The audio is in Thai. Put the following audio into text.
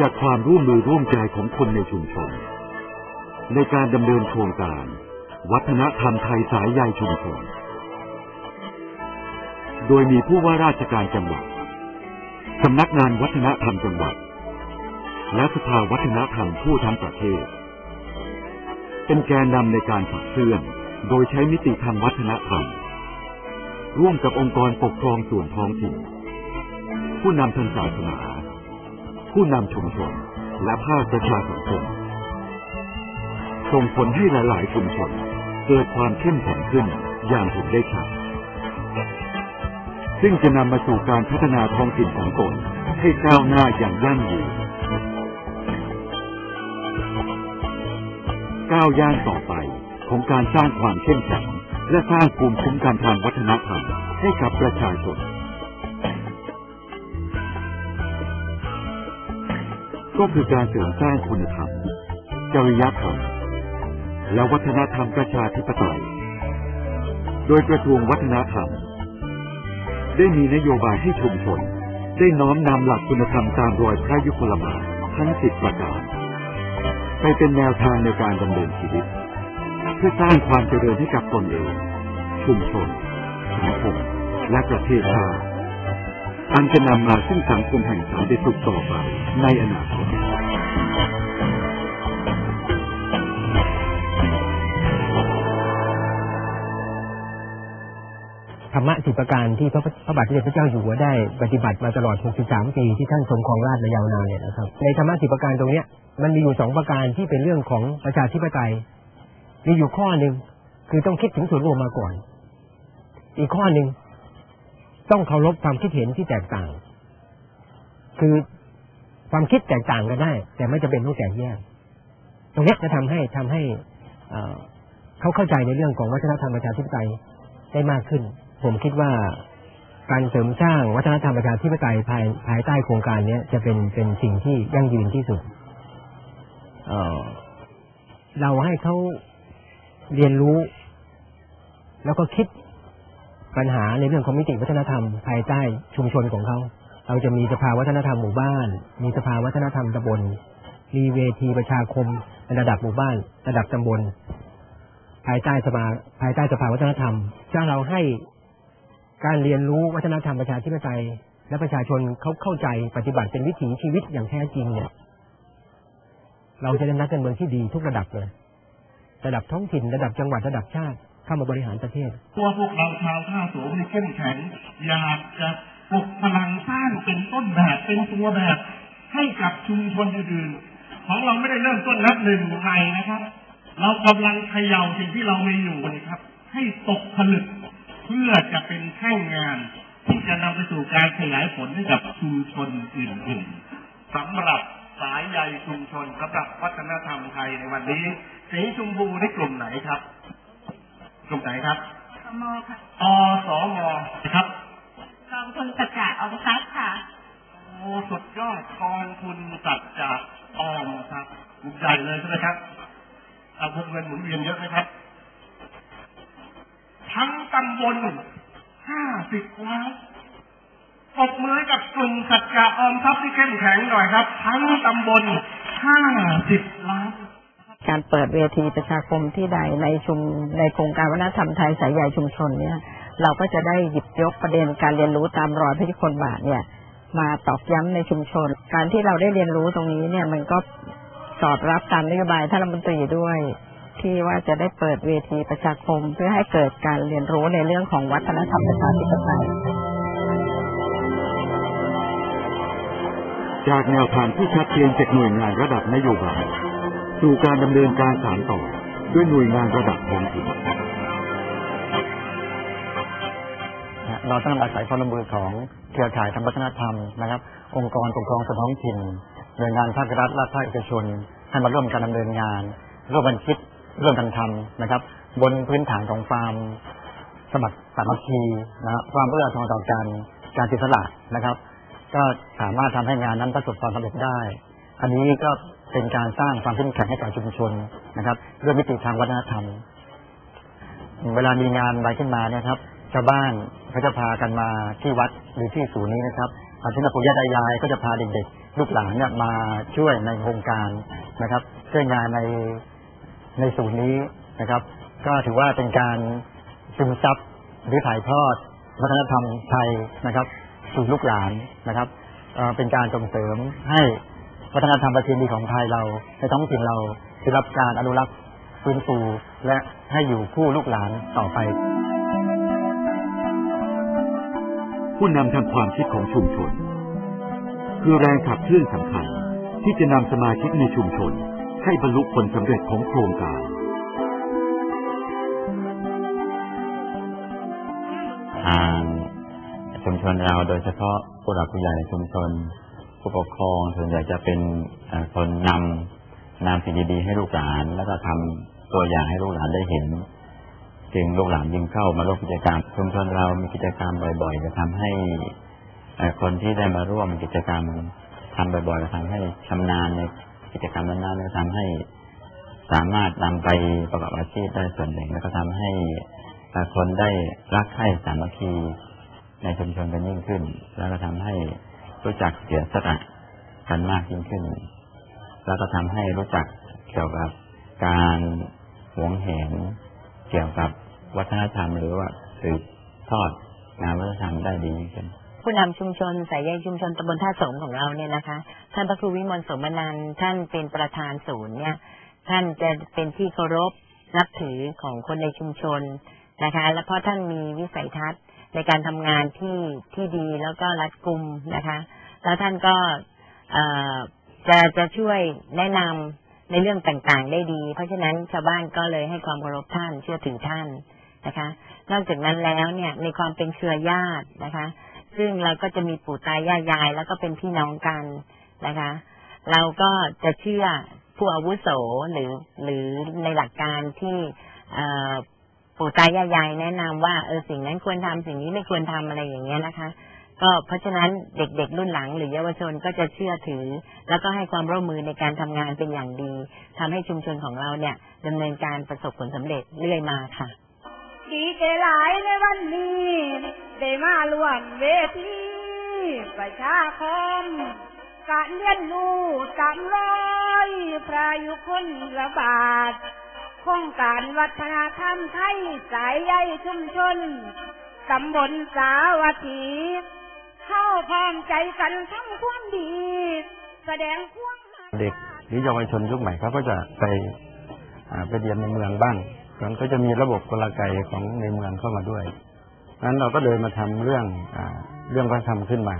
จากความร่วมมือร่วมใจของคนในชุมชน ในการดำเนินโครงการ วัฒนธรรมไทยสายใยชุมชน โดยมีผู้ว่าราชการจังหวัดสำนักงานวัฒนธรรมจังหวัด และสภาวัฒนธรรมทั่วทั้งประเทศ เป็นแกนนำในการขับเคลื่อน โดยใช้มิติทางวัฒนธรรม ร่วมกับองค์กรปกครองส่วนท้องถิ่นผู้นำทางศาสนา ผู้นำชุมชน และภาคประชาสังคมส่งผลให้หลาย ๆ ชุมชน เกิดความเข้มแข็งขึ้นอย่างเห็นได้ชัด ซึ่งจะนำมาสู่การพัฒนาท้องถิ่นของตนให้ก้าวหน้าอย่างยั่งยืนก้าวย่างต่อไปของการสร้างความเข้มแข็งและสร้างภูมิคุ้มกันทางวัฒนธรรมให้กับประชาชน ก็คือการเสริมสร้างคุณธรรม จริยธรรม และวัฒนธรรมประชาธิปไตย โดยกระทรวงวัฒนธรรม ได้มีนโยบายให้ชุมชน ได้น้อมนำหลักคุณธรรมตามรอยพระยุคลบาททั้งสิบประการไปเป็นแนวทางในการดำเนินชีวิต เพื่อสร้างความเจริญให้กับตนเอง ชุมชนสังคมและประเทศชาติ อันจะนำมาซึ่งสังคมแห่งสันติสุขต่อไปในอนาคตธรรมะสิบประการที่พระพระบาทสมเด็จพระเจ้าอยู่หัวได้ปฏิบัติมาตลอด 63 ปีที่ท่านทรงครองราชย์มายาวนานเนี่ยนะครับ ในธรรมะสิบประการตรงเนี้ยมันมีอยู่สองประการที่เป็นเรื่องของประชาธิปไตย มีอยู่ข้อหนึ่งคือต้องคิดถึงส่วนรวมมาก่อน อีกข้อหนึ่ง ต้องเคารพความคิดเห็นที่แตกต่าง คือความคิดแตกต่างกันได้ แต่ไม่จำเป็นต้องแตกแยก ตรงนี้จะทำให้ทำให้เขาเข้าใจในเรื่องของวัฒนธรรมประชาธิปไตยได้มากขึ้น ผมคิดว่าการเสริมสร้างวัฒนธรรมประชาธิปไตยภายภายใต้โครงการเนี้ยจะเป็นเป็นสิ่งที่ยั่งยืนที่สุดเเราให้เขาเรียนรู้ แล้วก็คิด ปัญหาในเรื่องของมิติวัฒนธรรม ภายใต้ชุมชนของเขา เราจะมีสภาวัฒนธรรมหมู่บ้าน มีสภาวัฒนธรรมตำบล มีเวทีประชาคมในระดับหมู่บ้าน ระดับตำบล ภายใต้สภาภายใต้สภาวัฒนธรรมถ้าเราให้การเรียนรู้วัฒนธรรมประชาธิปไตย และประชาชนเขาเข้าใจปฏิบัติเป็นวิถีชีวิตอย่างแท้จริงเนี่ยเราจะได้นักการเมืองที่ดีทุกระดับเลย ระดับท้องถิ่นระดับจังหวัดระดับชาติ เข้ามาบริหารประเทศตัวพวกเราชาวท่าโสมในเข้มแข็งอยากจะปลุกพลังสร้างเป็นต้นแบบเป็นตัวแบบให้กับชุมชนอื่นๆของเราไม่ได้เริ่มต้นนับหนึ่งใหม่นะครับ เรากำลังเขย่าสิ่งที่เรามีอยู่นะครับ ให้ตกผลึกเพื่อจะเป็นแท่งงาน ที่จะนำไปสู่การขยายผลให้กับชุมชนอื่นๆสำหรับสายใยชุมชนสำหรับวัฒนธรรมไทยในวันนี้สีชมพูในกลุ่มไหนครับ ลุ่มไหนครับมอค่ะอสมนะครับกองทุนประกาศออมทรัพย์ค่ะโอ้สุดยอดกองทุนสัตว์จากออมครับกลุ่มใหญ่เลยใช่ไหมครับเอาพวกเงินหมุนเวียนเยอะไหมครับ ทั้งตำบลห้าสิบล้านปรบมือให้กับกลุ่มสัจจะออมทรัพย์ที่เข้มแข็งหน่อยครับ ทั้งตำบลห้าสิบล้าน การเปิดเวทีประชาคมที่ใดในชุมในโครงการวัฒนธรรมไทยสายใหญ่ชุมชนเนี่ยเราก็จะได้หยิบยกประเด็นการเรียนรู้ตามรอยพระยุคลบาทเนี่ยมาตอกย้ำในชุมชน การที่เราได้เรียนรู้ตรงนี้เนี่ยมันก็สอดรับตามนโยบายท่านรัฐมนตรีด้วย ที่ว่าจะได้เปิดเวทีประชาคม เพื่อให้เกิดการเรียนรู้ในเรื่องของวัฒนธรรมประชาธิปไตยจากแนวทางที่ชัดเจนจากหน่วยงานระดับนโยบาย สู่การดำเนินการสานต่อ ด้วยหน่วยงานระดับท้องถิ่นเราต้องอาศัยความร่วมมือของเครือข่ายทางวัฒนธรรมนะครับ องค์กรปกครองส่วนท้องถิ่นหน่วยงานภาครัฐและภาคเอกชนให้มาร่วมกันดำเนินงาน ร่วมกันคิดร่วมกันทำนะครับ บนพื้นฐานของความสมัครสามัคคีนะครับความเอื้ออาทรต่อกันการเสียสละนะครับ ก็สามารถทำให้งานนั้นประสบความสำเร็จได้ อันนี้ก็ เป็นการสร้างความเข้มแข็งให้กับชุมชนนะครับด้วยมิติทางวัฒนธรรม เวลามีงานอะไรขึ้นมาเนี่ยครับชาวบ้านเขาจะพากันมาที่วัดหรือที่ศูนย์นี้นะครับอาทิตย์ปู่ย่าตายายก็จะพาเด็กๆ ลูกหลานเนี่ยมาช่วยในโครงการนะครับช่วยงานในในศูนย์นี้นะครับ ก็ถือว่าเป็นการซึมซับหรือถ่ายทอดวัฒนธรรมไทยนะครับ สู่ลูกหลานนะครับเป็นการส่งเสริมให้ วัฒนธรรมประเพณีของไทยเรา ในท้องถิ่นเราได้รับการอนุรักษ์ฟื้นฟูและให้อยู่คู่ลูกหลานต่อไป ผู้นำทางความคิดของชุมชน คือแรงขับเคลื่อนสำคัญ ที่จะนำสมาชิกในชุมชน ให้บรรลุผลสำเร็จของโครงการทางชุมชนเราโดยเฉพาะผู้หลักผู้ใหญ่ในชุมชน ผู้ปกครองส่วนใหญ่จะเป็นคนนำนำสิ่งดีๆให้ลูกหลาน แล้วก็ทำตัวอย่างให้ลูกหลานได้เห็นจึงลูกหลานยิ่งเข้ามาร่วมกิจกรรมชุมชนเรามีกิจกรรมบ่อย ๆ จะทำให้คนที่ได้มาร่วมกิจกรรมทำบ่อยๆจะทำให้ชำนาญในกิจกรรมนั้นๆและทำให้สามารถนำไปประกอบอาชีพได้ส่วนหนึ่ง แล้วก็ทำให้คนได้รักใคร่สามัคคีในชุมชนกันยิ่งขึ้น แล้วก็ทำให้ รู้จักเสียสละกันมากยิ่งขึ้น แล้วก็ทำให้รู้จักเกี่ยวกับการหวงแหนเกี่ยวกับวัฒนธรรมหรือว่าสืบทอดงานวัฒนธรรมได้ดีขึ้นผู้นำชุมชนสายใยชุมชนตำบลท่าสมของเราเนี่ยนะคะ ท่านพระครูวิมลสมนันท่านเป็นประธานศูนย์เนี่ย ท่านจะเป็นที่เคารพนับถือของคนในชุมชนนะคะ และเพราะท่านมีวิสัยทัศน์ ในการทำงานที่ที่ดีแล้วก็รัดกุมนะคะ แล้วท่านก็จะจะช่วยแนะนำในเรื่องต่างๆได้ดี เพราะฉะนั้นชาวบ้านก็เลยให้ความเคารพท่านเชื่อถือท่านนะคะ นอกจากนั้นแล้วเนี่ยในความเป็นเครือญาตินะคะ ซึ่งเราก็จะมีปู่ตายายยาย แล้วก็เป็นพี่น้องกันนะคะ เราก็จะเชื่อผู้อาวุโสหรือหรือในหลักการที่ ปู่ตายายยายแนะนำว่าเออสิ่งนั้นควรทำสิ่งนี้ไม่ควรทำอะไรอย่างเงี้ยนะคะ ก็เพราะฉะนั้นเด็กๆรุ่นหลังหรือเยาวชนก็จะเชื่อถือ แล้วก็ให้ความร่วมมือในการทำงานเป็นอย่างดีทำให้ชุมชนของเราเนี่ยดำเนินการประสบผลสำเร็จเรื่อยมาค่ะดีใจหลายในวันนี้ได้มาร่วมเวทีประชาคมการเรียนรู้สามร้อยพระยุคนระบาด ครงการวัฒนธรรมไทยสายใยชุมชนตำบลสาวัตถีเข้าพร้อมใจกันทำความดี แสดงความเด็กหรือเยาวชนยุคใหม่เขาก็จะไปไปเรียนในเมืองบ้างมันก็จะมีระบบกลไกของในเมืองเข้ามาด้วยนั้นเราก็เลยมาทำเรื่องอเรื่องวัฒนธรรมขึ้นมา